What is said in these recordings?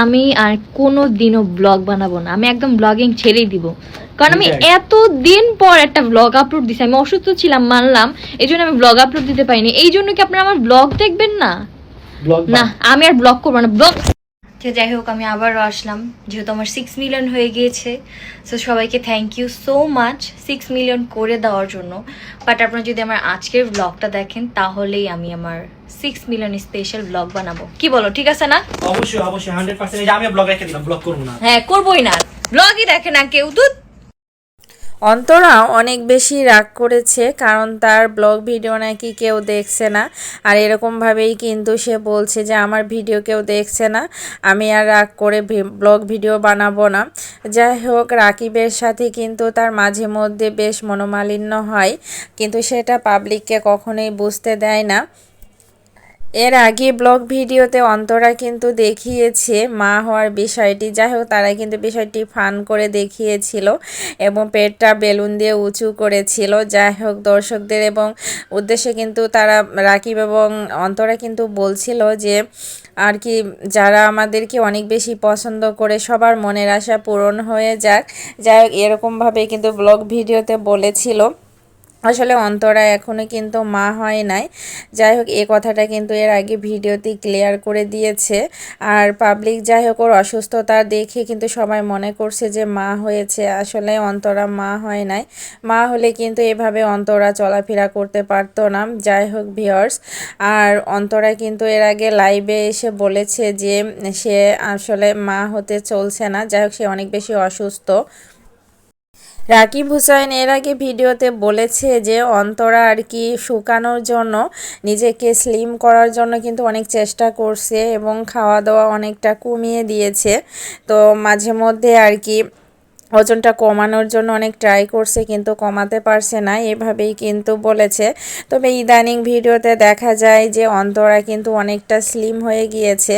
আমি আর কোনো দিনও ব্লগ বানাবো না। আমি একদম ব্লগিং ছেড়েই দিব। কারণ আমি. এত দিন পর একটা ব্লগ আপলোড দিছি আমি অসুস্থ ছিলাম মানলাম এই জন্য আমি ব্লগ আপলোড দিতে পারিনি। এই জন্য কি আপনারা আমার ব্লগ দেখবেন না? না আমি আর ব্লগ করব না। ব্লগ যাই হোক আমি আবারও আসলাম। যেহেতু আমার সিক্স মিলিয়ন হয়ে গিয়েছে সো সবাইকে thank you so much six million করে দেওয়ার জন্য। বাট আপনারা যদি আমার আজকের ব্লগটা দেখেন তাহলেই আমি আমার সিক্স মিলিয়ন স্পেশাল ব্লগ বানাবো। কি বলো ঠিক আছে না? অবশ্যই অবশ্যই হান্ড্রেড পার্সেন্ট আমি ব্লগ রেখে দিলাম ব্লগ করব না। হ্যাঁ করবোই না। ব্লগই দেখে না কেউ। দুধ অন্তরা অনেক বেশি রাগ করেছে কারণ তার ব্লগ ভিডিও নাকি কেউ দেখছে না। আর এরকমভাবেই কিন্তু সে বলছে যে, আমার ভিডিও কেউ দেখছে না, আমি আর রাগ করে ব্লগ ভিডিও বানাবো না। যাই হোক, রাকিবের সাথে কিন্তু তার মাঝে মধ্যে বেশ মনোমালিন্য হয়, কিন্তু সেটা পাবলিককে কখনোই বুঝতে দেয় না। এর আগে ব্লগ ভিডিওতে অন্তরা কিন্তু দেখিয়েছে মা হওয়ার বিষয়টি। যাই হোক, তারা কিন্তু বিষয়টি ফান করে দেখিয়েছিল এবং পেটটা বেলুন দিয়ে উঁচু করেছিল। যাই হোক, দর্শকদের এবং উদ্দেশ্যে কিন্তু তারা, রাকিব এবং অন্তরা কিন্তু বলছিল যে, আর কি, যারা আমাদেরকে অনেক বেশি পছন্দ করে, সবার মনের আশা পূরণ হয়ে যাক। যাই হোক, এরকমভাবে কিন্তু ব্লগ ভিডিওতে বলেছিল। আসলে অন্তরা এখনও কিন্তু মা হয় নাই। যাই হোক, এ কথাটা কিন্তু এর আগে ভিডিওতে ক্লিয়ার করে দিয়েছে। আর পাবলিক যাই হোক, ওর অসুস্থতা দেখে কিন্তু সবাই মনে করছে যে মা হয়েছে। আসলে অন্তরা মা হয় নাই। মা হলে কিন্তু এভাবে অন্তরা চলাফেরা করতে পারতো না। যাই হোক ভিওর্স আর অন্তরা কিন্তু এর আগে লাইভে এসে বলেছে যে সে আসলে মা হতে চলছে না। যাই হোক, সে অনেক বেশি অসুস্থ। রাকিব হুসাইন এর আগে ভিডিওতে বলেছে যে অন্তরা আর কি শুকানোর জন্য, নিজেকে স্লিম করার জন্য কিন্তু অনেক চেষ্টা করছে এবং খাওয়া দাওয়া অনেকটা কমিয়ে দিয়েছে। তো মাঝে মধ্যে আর কি ওজনটা কমানোর জন্য অনেক ট্রাই করছে কিন্তু কমাতে পারছে না, এভাবেই কিন্তু বলেছে। তবে ইদানিং ভিডিওতে দেখা যায় যে অন্তরা কিন্তু অনেকটা স্লিম হয়ে গিয়েছে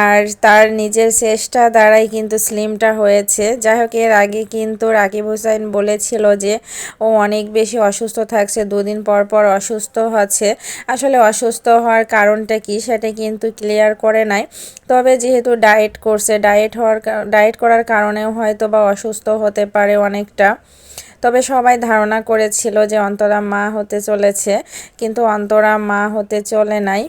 আর তার নিজের চেষ্টা দ্বারাই কিন্তু স্লিমটা হয়েছে। যাই হোক, এর আগে কিন্তু রাকিব হোসেন বলেছিল যে ও অনেক বেশি অসুস্থ থাকছে, দুদিন পর পর অসুস্থ হচ্ছে। আসলে অসুস্থ হওয়ার কারণটা কি সেটা কিন্তু ক্লিয়ার করে নাই। তবে যেহেতু ডায়েট করছে ডায়েট হওয়ার ডায়েট করার কারণেও হয়তো বা অসুস্থ হতে পারে অনেকটা। তবে সবাই ধারণা করেছিল যে অন্তরা মা হতে চলেছে, কিন্তু অন্তরা মা হতে চলে নাই।